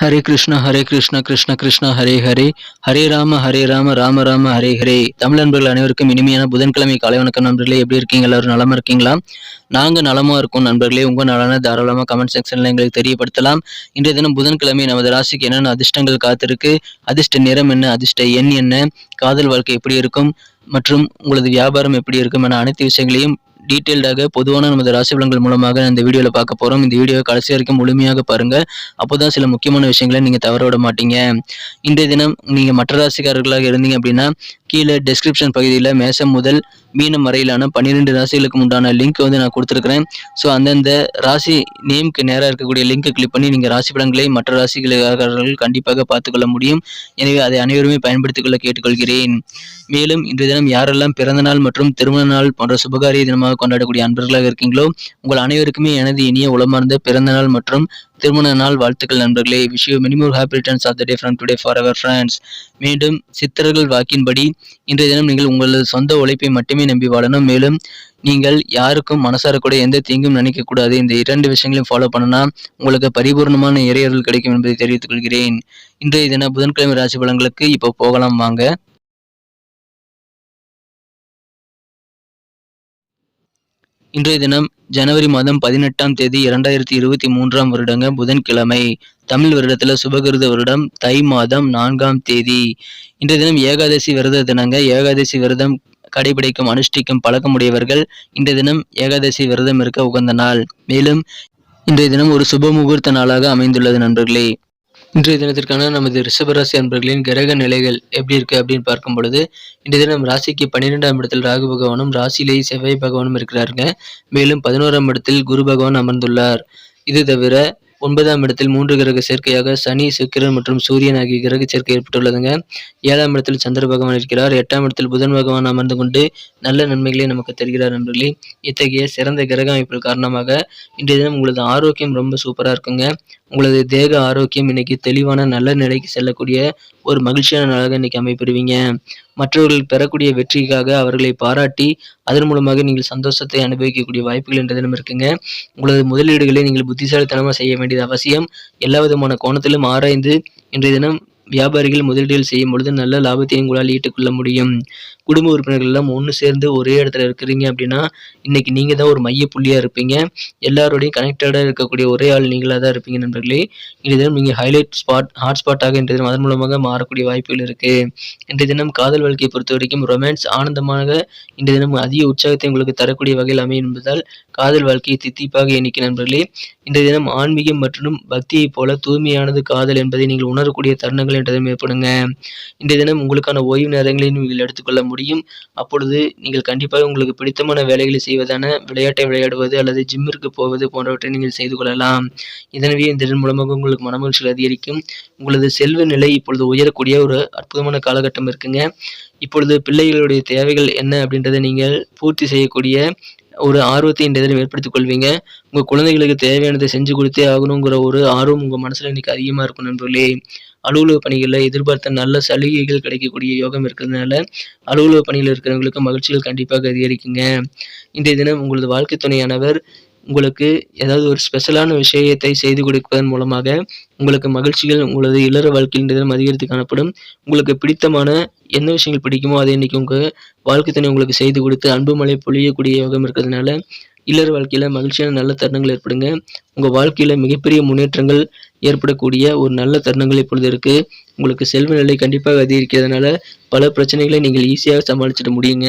ஹரே கிருஷ்ணா ஹரே கிருஷ்ணா கிருஷ்ண கிருஷ்ணா ஹரே ஹரே. ஹரே ராம ஹரே ராம ராம ராம ஹரே ஹரே. தமிழ் நண்பர்கள் அனைவருக்கும் இனிமையான புதன்கிழமை காலை வணக்கம் நண்பர்களே. எப்படி இருக்கீங்க? எல்லாரும் நலமா இருக்கீங்களா? நாங்க நலமா இருக்கோம் நண்பர்களே. உங்க நலனை தாராளமாக கமெண்ட் செக்ஷன்ல எங்களுக்கு தெரியப்படுத்தலாம். இன்றைய தினம் புதன்கிழமை நமது ராசிக்கு என்னென்ன அதிர்ஷ்டங்கள் காத்திருக்கு? அதிர்ஷ்ட நிறம் என்ன? அதிர்ஷ்ட எண் என்ன? காதல் வாழ்க்கை எப்படி இருக்கும்? மற்றும் உங்களது வியாபாரம் எப்படி இருக்கும்? என அனைத்து விஷயங்களையும் டீட்டெயில்டாக பொதுவான நமது ராசி பலன்கள் மூலமாக இந்த வீடியோவில் பார்க்க போகிறோம் இந்த வீடியோவை கடைசி வரைக்கும் முழுமையாக பாருங்கள் அப்போதான் சில முக்கியமான விஷயங்களை நீங்கள் தவற விட மாட்டீங்க. இன்றைய தினம் நீங்கள் மற்ற ராசிக்காரர்களாக இருந்தீங்க அப்படின்னா கீழே டெஸ்கிரிப்ஷன் பகுதியில் மேசம் முதல் மீனம் வரையிலான பன்னிரெண்டு ராசிகளுக்கு உண்டான லிங்க் வந்து நான் கொடுத்துருக்குறேன். ஸோ அந்தந்த ராசி நேமுக்கு நேராக இருக்கக்கூடிய லிங்கை கிளிக் பண்ணி நீங்கள் ராசி படங்களை மற்ற ராசிகளுக்காரர்கள் கண்டிப்பாக பார்த்துக்கொள்ள முடியும். எனவே அதை அனைவருமே பயன்படுத்திக்கொள்ள கேட்டுக்கொள்கிறேன். மேலும் இன்றைய தினம் யாரெல்லாம் பிறந்த நாள் மற்றும் திருமண நாள் போன்ற சுபகாரிய தினமாக கொண்டாடக்கூடிய அன்பர்களாக இருக்கீங்களோ உங்கள் அனைவருக்குமே எனது இனிய உளமார்ந்த பிறந்த நாள் மற்றும் திருமண நாள் வாழ்த்துக்கள் நண்பர்களே. Wish you minimum happy returns of the day from today for our friends மீண்டும் சித்தர்கள் வாக்கின்படி இன்றைய தினம் நீங்கள் உங்களது சொந்த உழைப்பை மட்டுமே நம்பி வாழணும். மேலும் நீங்கள் யாருக்கும் மனசார கூட எந்த தீங்கும் நினைக்கக்கூடாது இந்த இரண்டு விஷயங்களையும் ஃபாலோ பண்ணனா உங்களுக்கு பரிபூர்ணமான இறையர்கள் கிடைக்கும் என்பதை தெரிவித்துக் கொள்கிறேன். இன்றைய தின புதன்கிழமை ராசி பலன்களுக்கு இப்போ போகலாம். வாங்க. இன்றைய தினம் ஜனவரி மாதம் பதினெட்டாம் தேதி இரண்டாயிரத்தி இருபத்தி மூன்றாம் வருடங்க புதன்கிழமை. தமிழ் வருடத்துல சுபகிருத வருடம் தை மாதம் நான்காம் தேதி. இன்றைய தினம் ஏகாதசி விரத தினங்க. ஏகாதசி விரதம் கடைபிடிக்கும் அனுஷ்டிக்கும் பழக்கமுடையவர்கள் இன்றைய தினம் ஏகாதசி விரதம் இருக்க உகந்த நாள். மேலும் இன்றைய தினம் ஒரு சுப முகூர்த்த நாளாக அமைந்துள்ளது நண்பர்களே. இன்றைய தினத்திற்கான நமது ரிஷபராசி அன்பர்களின் கிரக நிலைகள் எப்படி இருக்கு அப்படின்னு பார்க்கும் பொழுது இன்றைய தினம் ராசிக்கு பன்னிரெண்டாம் இடத்தில் ராகு பகவானும் ராசியிலேயே செவ்வாய் பகவானும் இருக்கிறாருங்க. மேலும் பதினோராம் இடத்தில் குரு பகவான் அமர்ந்துள்ளார். இது தவிர ஒன்பதாம் இடத்தில் மூன்று கிரக சேர்க்கையாக சனி சுக்கிரன் மற்றும் சூரியன் ஆகிய கிரக சேர்க்கை ஏற்பட்டுள்ளதுங்க. ஏழாம் இடத்தில் சந்திர பகவான் இருக்கிறார். எட்டாம் இடத்தில் புதன் பகவான் அமர்ந்து கொண்டு நல்ல நன்மைகளை நமக்கு தருகிறார் நண்பர்களே. இத்தகைய சிறந்த கிரக அமைப்புகள் காரணமாக இன்றைய தினம் உங்களது ஆரோக்கியம் ரொம்ப சூப்பராக இருக்குங்க. உங்களது தேக ஆரோக்கியம் இன்னைக்கு தெளிவான நல்ல நிலைக்கு செல்லக்கூடிய ஒரு மகிழ்ச்சியான நாளாக இன்னைக்கு அமைப்பெறுவீங்க மற்றவர்கள் பெறக்கூடிய வெற்றிக்காக அவர்களை பாராட்டி அதன் மூலமாக நீங்கள் சந்தோஷத்தை அனுபவிக்கக்கூடிய வாய்ப்புகள் என்ற தினம் இருக்குங்க. உங்களது முதலீடுகளை நீங்கள் புத்திசாலித்தனமாக செய்ய வேண்டியது அவசியம். எல்லா விதமான கோணத்திலும் ஆராய்ந்து இன்றைய தினம் வியாபாரிகள் முதலீடுகள் செய்யும் பொழுது நல்ல லாபத்தை உங்களால் ஈட்டுக்கொள்ள முடியும். குடும்ப உறுப்பினர்கள் எல்லாம் ஒன்று சேர்ந்து ஒரே இடத்துல இருக்கிறீங்க அப்படின்னா இன்னைக்கு நீங்க தான் ஒரு மைய புள்ளியா இருப்பீங்க. எல்லாரோடையும் கனெக்டடாக இருக்கக்கூடிய ஒரே ஆள் நீங்களாக தான் இருப்பீங்க நண்பர்களே. இன்றைய தினம் நீங்கள் ஹைலைட் ஸ்பாட் ஹாட்ஸ்பாட்டாக இன்றைய தினம் அதன் மூலமாக மாறக்கூடிய வாய்ப்புகள் இருக்கு. இன்றைய தினம் காதல் வாழ்க்கையை பொறுத்த வரைக்கும் ரொமான்ஸ் ஆனந்தமாக இன்றைய தினம் அதிக உற்சாகத்தை உங்களுக்கு தரக்கூடிய வகையில் அமையும் என்பதால் காதல் வாழ்க்கையை தித்திப்பாக எண்ணிக்கை நண்பர்களே. இன்றைய தினம் ஆன்மீகம் மற்றும் பக்தியைப் போல தூய்மையானது காதல் என்பதை நீங்கள் உணரக்கூடிய தருணங்கள் என்றதும் ஏற்படுங்க. இன்றைய தினம் உங்களுக்கான ஓய்வு நேரங்களை நீங்கள் எடுத்துக்கொள்ள முடியும். அப்பொழுது நீங்கள் கண்டிப்பாக உங்களுக்கு பிடித்தமான வேலைகளை செய்வதான விளையாட்டை விளையாடுவது அல்லது ஜிம்மிற்கு போவது போன்றவற்றை நீங்கள் செய்து கொள்ளலாம். இதனவே இந்த இதன் மூலமாக உங்களுக்கு மனமகிழ்ச்சிகள் அதிகரிக்கும். உங்களது செல்வ நிலை இப்பொழுது உயரக்கூடிய ஒரு அற்புதமான காலகட்டம் இருக்குங்க. இப்பொழுது பிள்ளைகளுடைய தேவைகள் என்ன அப்படின்றத நீங்கள் பூர்த்தி செய்யக்கூடிய ஒரு ஆர்வத்தை இந்த இதில் ஏற்படுத்திக் கொள்வீங்க. உங்கள் குழந்தைகளுக்கு தேவையானதை செஞ்சு கொடுத்தே ஆகணுங்கிற ஒரு ஆர்வம் உங்கள் மனசில் இன்றைக்கி அதிகமாக இருக்கும் நண்பர்களே. அலுவலக பணிகளில் எதிர்பார்த்த நல்ல சலுகைகள் கிடைக்கக்கூடிய யோகம் இருக்கிறதுனால அலுவலக பணியில் இருக்கிறவங்களுக்கு மகிழ்ச்சிகள் கண்டிப்பாக அதிகரிக்குங்க. இன்றைய தினம் உங்களது வாழ்க்கை துணையானவர் உங்களுக்கு ஏதாவது ஒரு ஸ்பெஷலான விஷயத்தை செய்து கொடுப்பதன் மூலமாக உங்களுக்கு மகிழ்ச்சிகள் உங்களது இல்லற வாழ்க்கையின் தினம் அதிகரித்து காணப்படும். உங்களுக்கு பிடித்தமான என்ன விஷயங்கள் பிடிக்குமோ அதை இன்னைக்கு உங்கள் வாழ்க்கை துணை உங்களுக்கு செய்து கொடுத்து அன்பு மழை பொழியக்கூடிய யோகம் இருக்கிறதுனால இல்லற வாழ்க்கையில் மகிழ்ச்சியான நல்ல தருணங்கள் ஏற்படுங்க. உங்கள் வாழ்க்கையில் மிகப்பெரிய முன்னேற்றங்கள் ஏற்படக்கூடிய ஒரு நல்ல தருணங்கள் இப்பொழுது இருக்குது உங்களுக்கு செல்வ நிலை கண்டிப்பாக அதிகரிக்கிறதுனால பல பிரச்சனைகளை நீங்கள் ஈஸியாக சமாளிச்சிட முடியுங்க.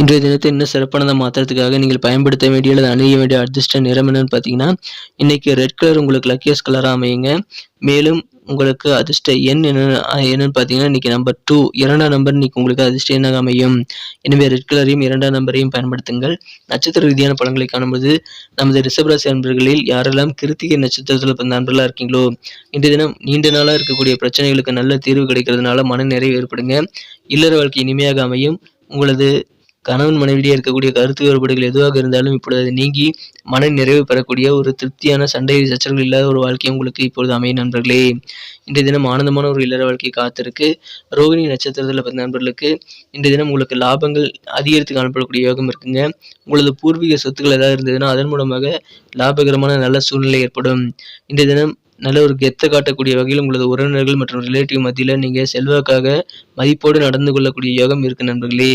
இன்றைய தினத்தை இன்னும் சிறப்பானதாக மாற்றுறதுக்காக நீங்கள் பயன்படுத்த வேண்டிய அல்லது அணிய வேண்டிய அதிர்ஷ்ட நிறம் என்னன்னு பார்த்தீங்கன்னா இன்னைக்கு ரெட் கலர் உங்களுக்கு லக்கியஸ் கலராக அமையுங்க. மேலும் உங்களுக்கு அதிர்ஷ்ட எண் என்ன என்னன்னு பார்த்தீங்கன்னா இன்னைக்கு நம்பர் டூ இரண்டாம் நம்பர் இன்னைக்கு உங்களுக்கு அதிர்ஷ்ட எண்ணாக அமையும். எனவே ரெட் கலரையும் இரண்டாம் நம்பரையும் பயன்படுத்துங்கள். நட்சத்திர ரீதியான பழங்களை காணும்போது நமது ரிஷபராசி நண்பர்களில் யாரெல்லாம் கிருத்திகை நட்சத்திரத்தில் பிறந்த நண்பர்களாக இருக்கீங்களோ இன்றைய தினம் நீண்ட நாளாக இருக்கக்கூடிய பிரச்சனைகளுக்கு நல்ல தீர்வு கிடைக்கிறதுனால மன நிறைவு ஏற்படுங்க. இல்லற வாழ்க்கை இனிமையாக அமையும். உங்களது கணவன் மனைவியிடையே இருக்கக்கூடிய கருத்து வேறுபாடுகள் எதுவாக இருந்தாலும் இப்பொழுது அது நீங்கி மன நிறைவு பெறக்கூடிய ஒரு திருப்தியான சண்டை சச்சரவுகள் இல்லாத ஒரு வாழ்க்கை உங்களுக்கு இப்பொழுது அமையும் நண்பர்களே. இன்றைய தினம் ஆனந்தமான ஒரு இல்லற வாழ்க்கை காத்திருக்கு. ரோகிணி நட்சத்திரத்தில் பிறந்த நண்பர்களுக்கு இன்றைய தினம் உங்களுக்கு லாபங்கள் அதிகரித்து காணப்படக்கூடிய யோகம் இருக்குங்க. உங்களது பூர்வீக சொத்துக்கள் ஏதாவது இருந்ததுன்னா அதன் மூலமாக லாபகரமான நல்ல சூழ்நிலை ஏற்படும். இன்றைய தினம் நல்ல ஒரு கெத்தை காட்டக்கூடிய வகையில் உங்களது உறவினர்கள் மற்றும் ரிலேட்டிவ் மத்தியில் நீங்கள் செல்வாக்காக மதிப்போடு நடந்து கொள்ளக்கூடிய யோகம் இருக்கு நண்பர்களே.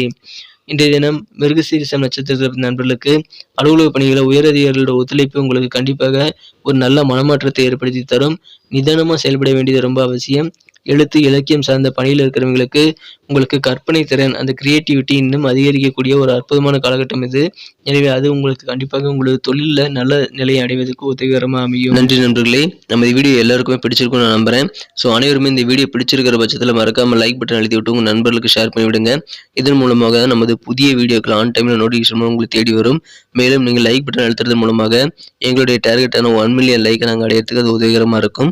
இன்றைய தினம் மிருகசீரிசம் நட்சத்திரத்தில் நண்பர்களுக்கு அலுவலக பணிகளை உயரதிகாரிகளோட ஒத்துழைப்பு உங்களுக்கு கண்டிப்பாக ஒரு நல்ல மனமாற்றத்தை ஏற்படுத்தி தரும். நிதானமாக செயல்பட வேண்டியது ரொம்ப அவசியம். எழுத்து இலக்கியம் சார்ந்த பணியில் இருக்கிறவங்களுக்கு உங்களுக்கு கற்பனை திறன் அந்த கிரியேட்டிவிட்டி இன்னும் அதிகரிக்கக்கூடிய ஒரு அற்புதமான காலகட்டம் இது. எனவே அது உங்களுக்கு கண்டிப்பாக உங்களது தொழிலில் நல்ல நிலையை அடைவதற்கு உதவிகரமாக அமையும். நன்றி நண்பர்களே. நம்ம இந்த வீடியோ எல்லாருக்குமே பிடிச்சிருக்கும் நான் நம்புறேன். ஸோ அனைவருமே இந்த வீடியோ பிடிச்சிருக்கிற பட்சத்தில் மறக்காமல் லைக் பட்டன் எழுதி விட்டு உங்கள் நண்பர்களுக்கு ஷேர் பண்ணிவிடுங்க இதன் மூலமாக நமது புதிய வீடியோக்கள் ஆன் டைமில் நோட்டிஃபிகேஷன் உங்களுக்கு தேடி வரும். மேலும் நீங்கள் லைக் பட்டன் அழுத்துறது மூலமாக எங்களுடைய டார்கெட்டான ஒன் மில்லியன் லைக்கை நாங்கள் அடையிறதுக்கு அது உதவிகரமாக இருக்கும்.